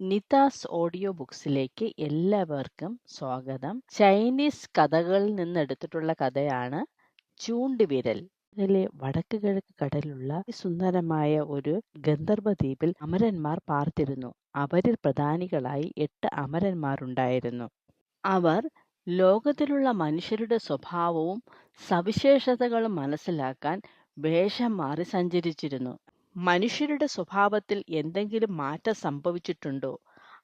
Nita's audio ബുക്സിലേക്ക് എല്ലാവർക്കും സ്വാഗതം. Chinese കഥകളിൽ നിന്നെടുത്തിട്ടുള്ള കഥയാണ് ചൂണ്ടുവിരൽ. ഇതിലെ വടക്ക് കിഴക്ക് കടലുള്ള സുന്ദരമായ ഒരു ഗന്ധർവ ദ്വീപിൽ അമരന്മാർ പാർത്തിരുന്നു. അവരിൽ പ്രധാനികളായി എട്ട് അമരന്മാരുണ്ടായിരുന്നു. അവർ ലോകത്തിലുള്ള മനുഷ്യരുടെ സ്വഭാവവും സവിശേഷതകളും മനസ്സിലാക്കാൻ വേഷം മാറി സഞ്ചരിച്ചിരുന്നു. മനുഷ്യരുടെ സ്വഭാവത്തിൽ എന്തെങ്കിലും മാറ്റം സംഭവിച്ചിട്ടുണ്ടോ?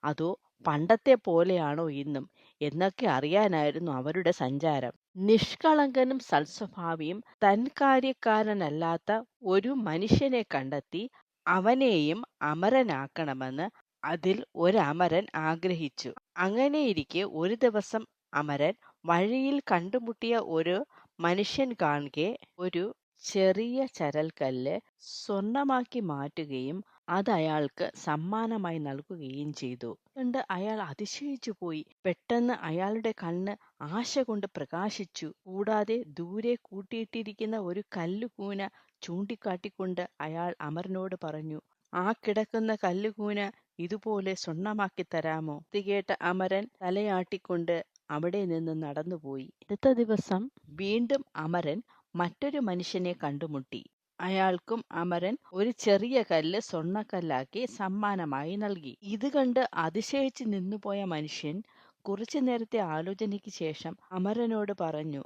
അതോ പണ്ടത്തെ പോലെയാണോ ഇന്നും? എന്നൊക്കെ അറിയാനായിരുന്നു അവരുടെ സഞ്ചാരം. നിഷ്കളങ്കനും സൽസ്വഭാവിയും തൻകാര്യക്കാരനല്ലാത്ത ഒരു മനുഷ്യനെ കണ്ടെത്തി അവനെയും അമരനാക്കണമെന്ന് അതിൽ ഒരമരൻ ആഗ്രഹിച്ചു. അങ്ങനെയിരിക്കെ ഒരു ദിവസം അമരൻ വഴിയിൽ കണ്ടുമുട്ടിയ ഒരു മനുഷ്യൻ കാണുകെ ഒരു ചെറിയ ചരൽക്കല്ല് സ്വർണമാക്കി മാറ്റുകയും അത് അയാൾക്ക് സമ്മാനമായി നൽകുകയും ചെയ്തു. കണ്ട് അയാൾ അതിശയിച്ചു പോയി. പെട്ടെന്ന് അയാളുടെ കണ്ണ് ആശ കൊണ്ട് പ്രകാശിച്ചു. കൂടാതെ ദൂരെ കൂട്ടിയിട്ടിരിക്കുന്ന ഒരു കല്ലുകൂന ചൂണ്ടിക്കാട്ടിക്കൊണ്ട് അയാൾ അമരനോട് പറഞ്ഞു ആ കിടക്കുന്ന കല്ലുകൂന ഇതുപോലെ സ്വർണമാക്കി തരാമോ? തികേട്ട കേട്ട അമരൻ തലയാട്ടിക്കൊണ്ട് അവിടെ നിന്ന് നടന്നുപോയി. അടുത്ത ദിവസം വീണ്ടും അമരൻ മറ്റൊരു മനുഷ്യനെ കണ്ടുമുട്ടി. അയാൾക്കും അമരൻ ഒരു ചെറിയ കല്ല് സ്വർണക്കല്ലാക്കി സമ്മാനമായി നൽകി. ഇത് കണ്ട് അതിശയിച്ച് നിന്നുപോയ മനുഷ്യൻ കുറച്ചു നേരത്തെ ആലോചനയ്ക്ക് ശേഷം അമരനോട് പറഞ്ഞു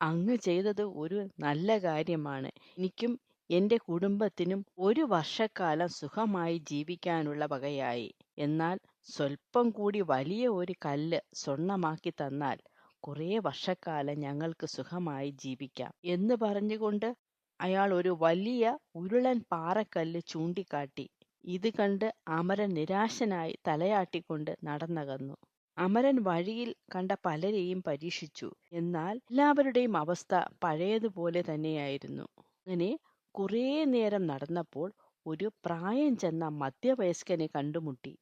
അങ്ങ് ചെയ്തത് ഒരു നല്ല കാര്യമാണ്. എനിക്കും എന്റെ കുടുംബത്തിനും ഒരു വർഷക്കാലം സുഖമായി ജീവിക്കാനുള്ള വകയായി. എന്നാൽ സ്വല്പം കൂടി വലിയ ഒരു കല്ല് സ്വർണമാക്കി തന്നാൽ കുറേ വർഷക്കാലം ഞങ്ങൾക്ക് സുഖമായി ജീവിക്കാം. എന്ന് പറഞ്ഞുകൊണ്ട് അയാൾ ഒരു വലിയ ഉരുളൻ പാറക്കല്ല് ചൂണ്ടിക്കാട്ടി. ഇത് കണ്ട് അമരൻ നിരാശനായി തലയാട്ടിക്കൊണ്ട് നടന്നകന്നു. അമരൻ വഴിയിൽ കണ്ട പലരെയും പരീക്ഷിച്ചു. എന്നാൽ എല്ലാവരുടെയും അവസ്ഥ പഴയതുപോലെ തന്നെയായിരുന്നു. അങ്ങനെ കുറേ നേരം നടന്നപ്പോൾ ഒരു പ്രായം ചെന്ന മധ്യവയസ്കനെ കണ്ടുമുട്ടി.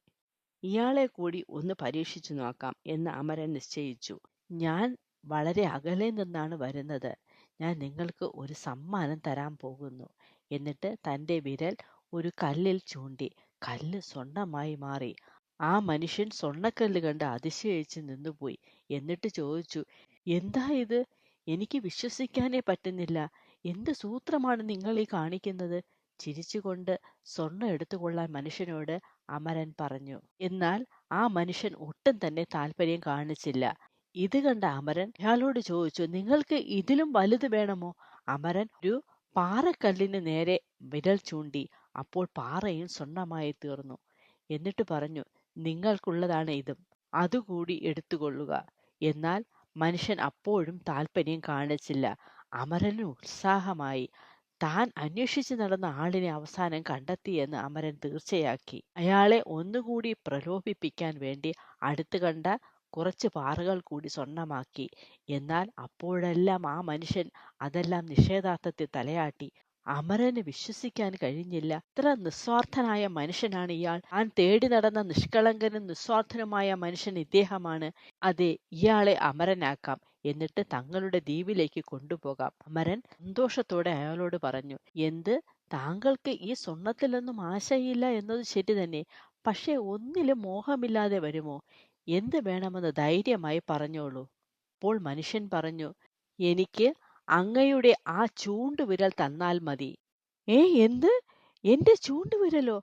ഇയാളെ കൂടി ഒന്ന് പരീക്ഷിച്ചു നോക്കാം എന്ന് അമരൻ നിശ്ചയിച്ചു. ഞാൻ വളരെ അകലെ നിന്നാണ് വരുന്നത്. ഞാൻ നിങ്ങൾക്ക് ഒരു സമ്മാനം തരാൻ പോകുന്നു. എന്നിട്ട് തന്റെ വിരൽ ഒരു കല്ലിൽ ചൂണ്ടി. കല്ല് സ്വർണമായി മാറി. ആ മനുഷ്യൻ സ്വർണക്കല്ല് കണ്ട് അതിശയിച്ച് നിന്നുപോയി. എന്നിട്ട് ചോദിച്ചു എന്താ ഇത്? എനിക്ക് വിശ്വസിക്കാനേ പറ്റുന്നില്ല. എന്ത് സൂത്രമാണ് നിങ്ങൾ ഈ കാണിക്കുന്നത്? ചിരിച്ചുകൊണ്ട് സ്വർണം എടുത്തുകൊള്ളാൻ മനുഷ്യനോട് അമരൻ പറഞ്ഞു. എന്നാൽ ആ മനുഷ്യൻ ഒട്ടും തന്നെ താല്പര്യം കാണിച്ചില്ല. ഇത് കണ്ട അമരൻ അയാളോട് ചോദിച്ചു നിങ്ങൾക്ക് ഇതിലും വലുത് വേണമോ? അമരൻ ഒരു പാറക്കല്ലിന് നേരെ വിരൽ ചൂണ്ടി അപ്പോൾ പാറയും സ്വർണമായി തീർന്നു. എന്നിട്ട് പറഞ്ഞു നിങ്ങൾക്കുള്ളതാണ് ഇതും അതുകൂടി എടുത്തുകൊള്ളുക. എന്നാൽ മനുഷ്യൻ അപ്പോഴും താല്പര്യം കാണിച്ചില്ല. അമരന് ഉത്സാഹമായി താൻ അന്വേഷിച്ചു നടന്ന ആളിനെ അവസാനം കണ്ടെത്തിയെന്ന് അമരൻ തീർച്ചയാക്കി. അയാളെ ഒന്നുകൂടി പ്രലോഭിപ്പിക്കാൻ വേണ്ടി അടുത്ത് കണ്ട കുറച്ച് പാറകൾ കൂടി സ്വർണമാക്കി എന്നാൽ അപ്പോഴെല്ലാം ആ മനുഷ്യൻ അതെല്ലാം നിഷേധാർത്ഥത്തിൽ തലയാട്ടി. അമരന് വിശ്വസിക്കാൻ കഴിഞ്ഞില്ല. ഇത്ര നിസ്വാർത്ഥനായ മനുഷ്യനാണ് ഇയാൾ. താൻ തേടി നടന്ന നിഷ്കളങ്കനും നിസ്വാർത്ഥനുമായ മനുഷ്യൻ ഇദ്ദേഹമാണ്. അതെ ഇയാളെ അമരനാക്കാം. എന്നിട്ട് തങ്ങളുടെ ദ്വീപിലേക്ക് കൊണ്ടുപോകാം. അമരൻ സന്തോഷത്തോടെ അയാളോട് പറഞ്ഞു എന്ത്? താങ്കൾക്ക് ഈ സ്വർണത്തിലൊന്നും ആശയില്ല എന്നത് ശരി തന്നെ. പക്ഷേ ഒന്നിലും മോഹമില്ലാതെ വരുമോ? എന്ത് വേണമെന്ന് ധൈര്യമായി പറഞ്ഞോളൂ. അപ്പോൾ മനുഷ്യൻ പറഞ്ഞു എനിക്ക് അങ്ങയുടെ ആ ചൂണ്ടുവിരൽ തന്നാൽ മതി. ഏ എന്ത്? എന്റെ ചൂണ്ടുവിരലോ?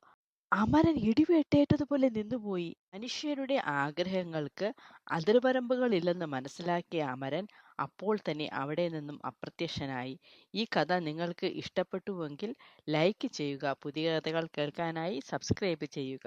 അമരൻ ഇടിവെട്ടേറ്റതുപോലെ നിന്നുപോയി. മനുഷ്യരുടെ ആഗ്രഹങ്ങൾക്ക് അതിർവരമ്പുകളില്ലെന്ന് മനസ്സിലാക്കിയ അമരൻ അപ്പോൾ തന്നെ അവിടെ നിന്നും അപ്രത്യക്ഷനായി. ഈ കഥ നിങ്ങൾക്ക് ഇഷ്ടപ്പെട്ടുവെങ്കിൽ ലൈക്ക് ചെയ്യുക പുതിയ കഥകൾ കേൾക്കാനായി സബ്സ്ക്രൈബ് ചെയ്യുക.